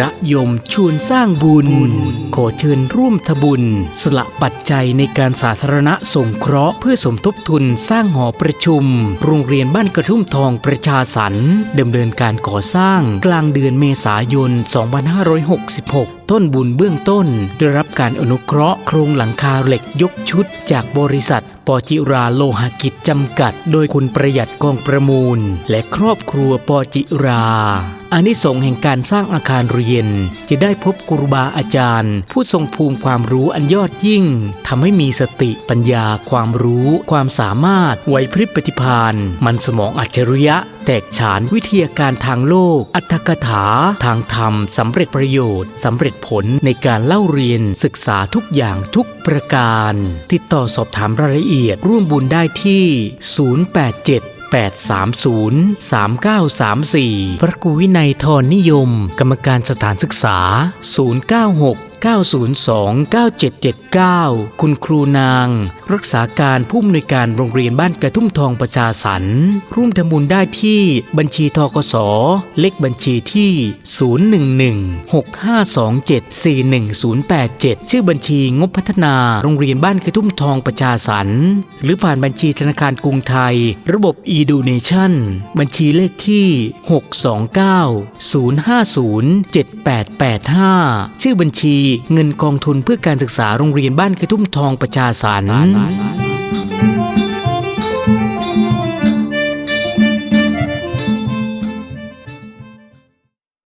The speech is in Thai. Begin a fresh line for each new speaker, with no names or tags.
ระยมชวนสร้างบุญ ขอเชิญร่วมทบุญ สละปัจจัยในการสาธารณะสงเคราะห์เพื่อสมทบทุนสร้างหอประชุม โรงเรียนบ้านกระทุ่มทองประชาสรรค์ดำเนินการก่อสร้างกลางเดือนเมษายน 2566 ต้นบุญเบื้องต้น ได้รับการอนุเคราะห์โครงหลังคาเหล็กยกชุด จากบริษัทปอจิราโลหกิจจำกัด โดยคุณประหยัดกองประมูล และครอบครัวปอจิราอานิสงส์แห่งการสร้างอาคารเรียน จะได้พบครูบาอาจารย์ ผู้ทรงภูมิความรู้อันยอดยิ่งทำให้มีสติปัญญาความรู้ ความสามารถไหวพริบปฏิภาณมันสมองอัจฉริยะ แตกฉานวิทยาการทางโลก อัตถกถา ทางธรรมสำเร็จประโยชน์สำเร็จผลในการเล่าเรียนศึกษาทุกอย่างทุกประการ ติดต่อสอบถามรายละเอียดร่วมบุญได้ที่ 087 830 3934 พระครูวินัยทรนิยม กรรมการสถานศึกษา 096 902 9779 คุณครูนาง รักษาการผู้อำนวยการโรงเรียนบ้านกระทุ่มทองประชาสรรค์ร่วมทำบุญได้ที่บัญชีทกส เลขบัญชีที่ 011 6527 41087 ชื่อบัญชีงบพัฒนาโรงเรียนบ้านกระทุ่มทองประชาสรรค์หรือผ่านบัญชีธนาคารกรุงไทย ระบบ e-donation บัญชีเลขที่ 629 050 7885 ชื่อบัญชีเงินกองทุนเพื่อการศึกษาโรงเรียนบ้านกระทุ่มทองประชาสรรค์